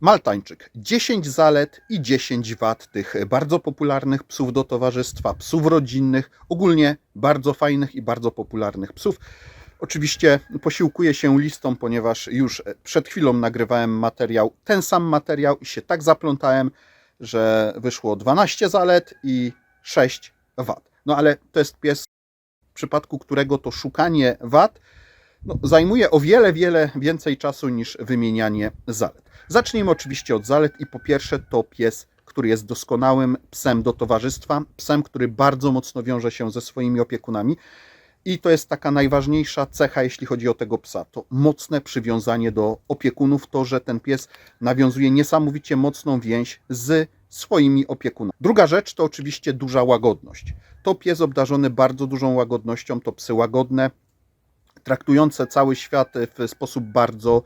Maltańczyk. 10 zalet i 10 wad tych bardzo popularnych psów do towarzystwa, psów rodzinnych, ogólnie bardzo fajnych i bardzo popularnych psów. Oczywiście posiłkuję się listą, ponieważ już przed chwilą nagrywałem materiał, ten sam materiał i się tak zaplątałem, że wyszło 12 zalet i 6 wad. No ale to jest pies, w przypadku którego to szukanie wad no, zajmuje o wiele, wiele więcej czasu niż wymienianie zalet. Zacznijmy oczywiście od zalet i po pierwsze to pies, który jest doskonałym psem do towarzystwa, psem, który bardzo mocno wiąże się ze swoimi opiekunami. I to jest taka najważniejsza cecha, jeśli chodzi o tego psa. To mocne przywiązanie do opiekunów, to, że ten pies nawiązuje niesamowicie mocną więź z swoimi opiekunami. Druga rzecz to oczywiście duża łagodność. To pies obdarzony bardzo dużą łagodnością, to psy łagodne, traktujące cały świat w sposób bardzo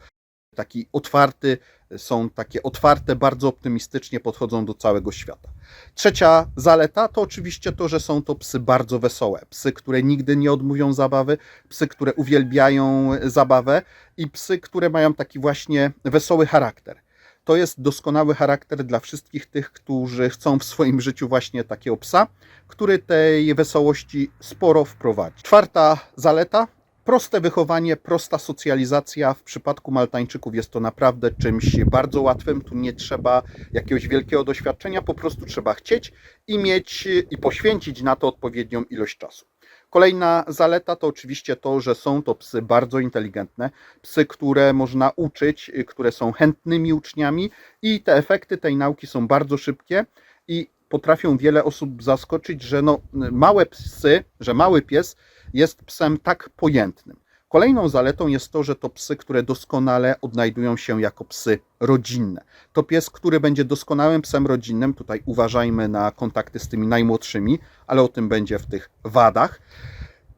taki otwarty, są takie otwarte, bardzo optymistycznie podchodzą do całego świata. Trzecia zaleta to oczywiście to, że są to psy bardzo wesołe, psy, które nigdy nie odmówią zabawy, psy, które uwielbiają zabawę i psy, które mają taki właśnie wesoły charakter. To jest doskonały charakter dla wszystkich tych, którzy chcą w swoim życiu właśnie takiego psa, który tej wesołości sporo wprowadzi. Czwarta zaleta Proste wychowanie, prosta socjalizacja. W przypadku Maltańczyków jest to naprawdę czymś bardzo łatwym. Tu nie trzeba jakiegoś wielkiego doświadczenia, po prostu trzeba chcieć i mieć i poświęcić na to odpowiednią ilość czasu. Kolejna zaleta to oczywiście to, że są to psy bardzo inteligentne, psy, które można uczyć, które są chętnymi uczniami i te efekty tej nauki są bardzo szybkie i potrafią wiele osób zaskoczyć, że no, małe psy, że mały pies jest psem tak pojętnym. Kolejną zaletą jest to, że to psy, które doskonale odnajdują się jako psy rodzinne. To pies, który będzie doskonałym psem rodzinnym. Tutaj uważajmy na kontakty z tymi najmłodszymi, ale o tym będzie w tych wadach.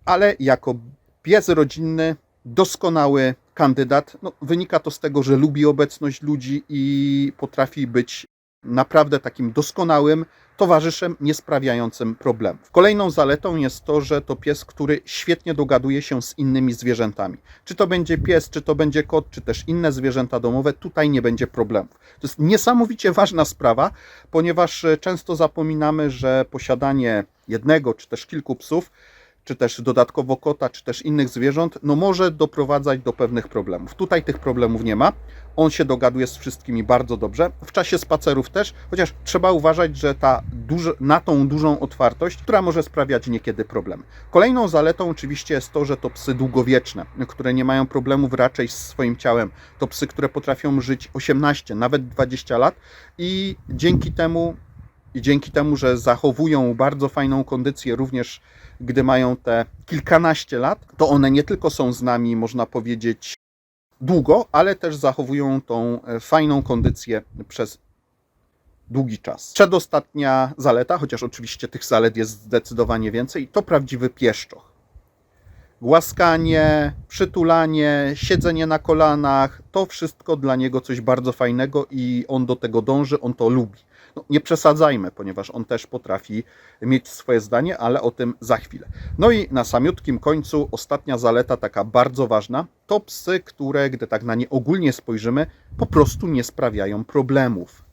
Ale jako pies rodzinny, doskonały kandydat. No, wynika to z tego, że lubi obecność ludzi i potrafi być naprawdę takim doskonałym towarzyszem nie sprawiającym problemów. Kolejną zaletą jest to, że to pies, który świetnie dogaduje się z innymi zwierzętami. Czy to będzie pies, czy to będzie kot, czy też inne zwierzęta domowe, tutaj nie będzie problemów. To jest niesamowicie ważna sprawa, ponieważ często zapominamy, że posiadanie jednego czy też kilku psów czy też dodatkowo kota, czy też innych zwierząt, no może doprowadzać do pewnych problemów. Tutaj tych problemów nie ma. On się dogaduje z wszystkimi bardzo dobrze. W czasie spacerów też, chociaż trzeba uważać, że ta duży, na tą dużą otwartość, która może sprawiać niekiedy problemy. Kolejną zaletą oczywiście jest to, że to psy długowieczne, które nie mają problemów raczej z swoim ciałem. To psy, które potrafią żyć 18, nawet 20 lat i dzięki temu i dzięki temu, że zachowują bardzo fajną kondycję, również gdy mają te kilkanaście lat, to one nie tylko są z nami, można powiedzieć, długo, ale też zachowują tą e, fajną kondycję przez długi czas. Przedostatnia zaleta, chociaż oczywiście tych zalet jest zdecydowanie więcej, to prawdziwy pieszczoch. Głaskanie, przytulanie, siedzenie na kolanach, to wszystko dla niego coś bardzo fajnego i on do tego dąży, on to lubi. No, nie przesadzajmy, ponieważ on też potrafi mieć swoje zdanie, ale o tym za chwilę. No i na samiutkim końcu ostatnia zaleta, taka bardzo ważna, to psy, które, gdy tak na nie ogólnie spojrzymy, po prostu nie sprawiają problemów.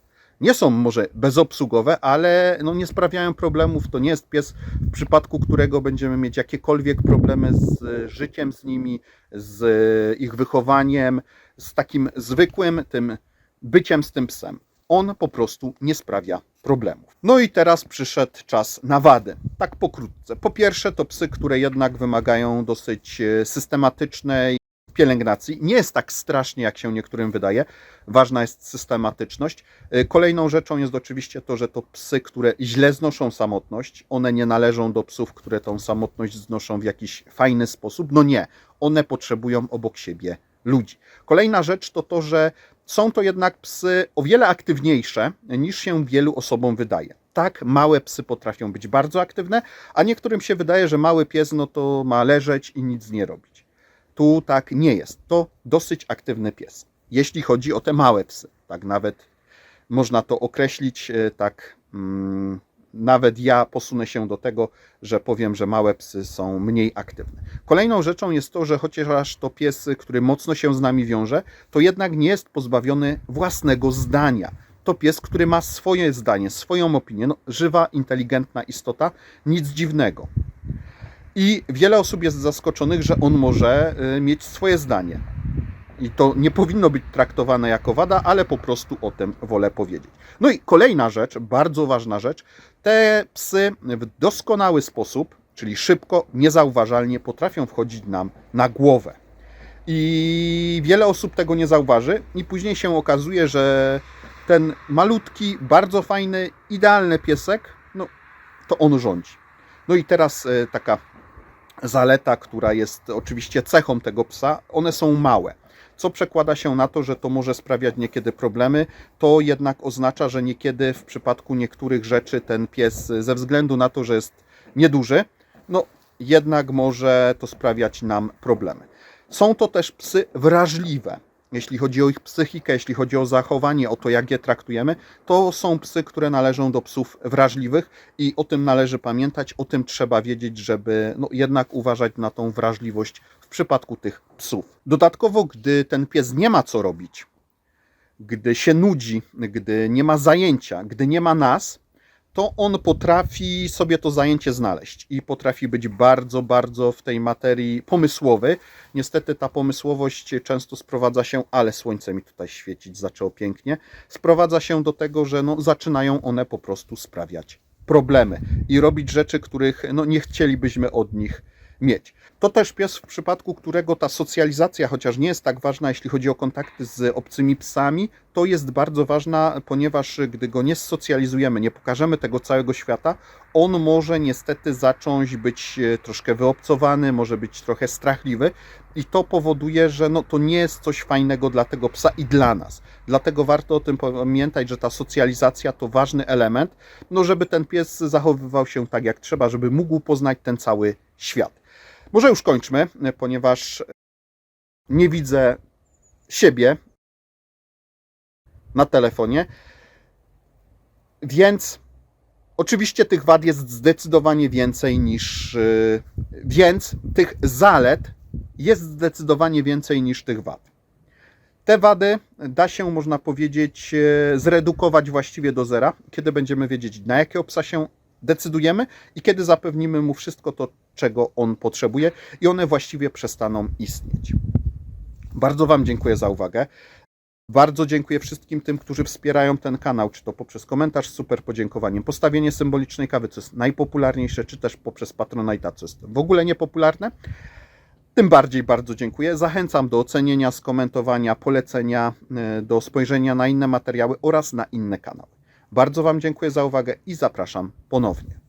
Nie są może bezobsługowe, ale no nie sprawiają problemów. To nie jest pies, w przypadku którego będziemy mieć jakiekolwiek problemy z życiem z nimi, z ich wychowaniem, z takim zwykłym tym byciem z tym psem on po prostu nie sprawia problemów. No i teraz przyszedł czas na wady. Tak pokrótce. Po pierwsze, to psy, które jednak wymagają dosyć e, systematycznej pielęgnacji. Nie jest tak strasznie, jak się niektórym wydaje. Ważna jest systematyczność. E, kolejną rzeczą jest oczywiście to, że to psy, które źle znoszą samotność. One nie należą do psów, które tą samotność znoszą w jakiś fajny sposób. No nie. One potrzebują obok siebie ludzi. Kolejna rzecz to to, że są to jednak psy o wiele aktywniejsze niż się wielu osobom wydaje. Tak, małe psy potrafią być bardzo aktywne, a niektórym się wydaje, że mały pies no to ma leżeć i nic nie robić. Tu tak nie jest. To dosyć aktywny pies. Jeśli chodzi o te małe psy, tak nawet można to określić e, tak mm, nawet ja posunę się do tego, że powiem, że małe psy są mniej aktywne. Kolejną rzeczą jest to, że chociaż to pies, który mocno się z nami wiąże, to jednak nie jest pozbawiony własnego zdania. To pies, który ma swoje zdanie, swoją opinię. No, żywa, inteligentna istota, nic dziwnego. I wiele osób jest zaskoczonych, że on może y, mieć swoje zdanie. I to nie powinno być traktowane jako wada, ale po prostu o tym wolę powiedzieć. No i kolejna rzecz, bardzo ważna rzecz. Te psy w doskonały sposób, czyli szybko, niezauważalnie potrafią wchodzić nam na głowę. I wiele osób tego nie zauważy, i później się okazuje, że ten malutki, bardzo fajny, idealny piesek, no to on rządzi. No i teraz e, taka zaleta, która jest oczywiście cechą tego psa, one są małe. Co przekłada się na to, że to może sprawiać niekiedy problemy, to jednak oznacza, że niekiedy w przypadku niektórych rzeczy ten pies, ze względu na to, że jest nieduży, no jednak może to sprawiać nam problemy. Są to też psy wrażliwe. Jeśli chodzi o ich psychikę, jeśli chodzi o zachowanie, o to, jak je traktujemy, to są psy, które należą do psów wrażliwych i o tym należy pamiętać, o tym trzeba wiedzieć, żeby no, jednak uważać na tą wrażliwość w przypadku tych psów. Dodatkowo, gdy ten pies nie ma co robić, gdy się nudzi, gdy nie ma zajęcia, gdy nie ma nas, to on potrafi sobie to zajęcie znaleźć i potrafi być bardzo, bardzo w tej materii pomysłowy. Niestety ta pomysłowość często sprowadza się, ale słońce mi tutaj świecić zaczęło pięknie, sprowadza się do tego, że no, zaczynają one po prostu sprawiać problemy i robić rzeczy, których no, nie chcielibyśmy od nich mieć. To też pies, w przypadku którego ta socjalizacja, chociaż nie jest tak ważna, jeśli chodzi o kontakty z obcymi psami, to jest bardzo ważna, ponieważ gdy go nie socjalizujemy, nie pokażemy tego całego świata, on może niestety zacząć być e, troszkę wyobcowany, może być trochę strachliwy i to powoduje, że no, to nie jest coś fajnego dla tego psa i dla nas. Dlatego warto o tym pamiętać, że ta socjalizacja to ważny element, no żeby ten pies zachowywał się tak jak trzeba, żeby mógł poznać ten cały świat. Może już kończmy, ponieważ nie widzę siebie na telefonie. Więc oczywiście tych wad jest zdecydowanie więcej niż. yy, Więc tych zalet jest zdecydowanie więcej niż tych wad. Te wady da się, można powiedzieć, e, zredukować właściwie do zera, kiedy będziemy wiedzieć, na jakiego psa się decydujemy i kiedy zapewnimy mu wszystko to, czego on potrzebuje, i one właściwie przestaną istnieć. Bardzo Wam dziękuję za uwagę. Bardzo dziękuję wszystkim tym, którzy wspierają ten kanał, czy to poprzez komentarz super podziękowaniem, postawienie symbolicznej kawy, co jest najpopularniejsze, czy też poprzez Patronite'a, co jest w ogóle niepopularne. Tym bardziej bardzo dziękuję. Zachęcam do ocenienia, skomentowania, polecenia, y, do spojrzenia na inne materiały oraz na inne kanały. Bardzo Wam dziękuję za uwagę i zapraszam ponownie.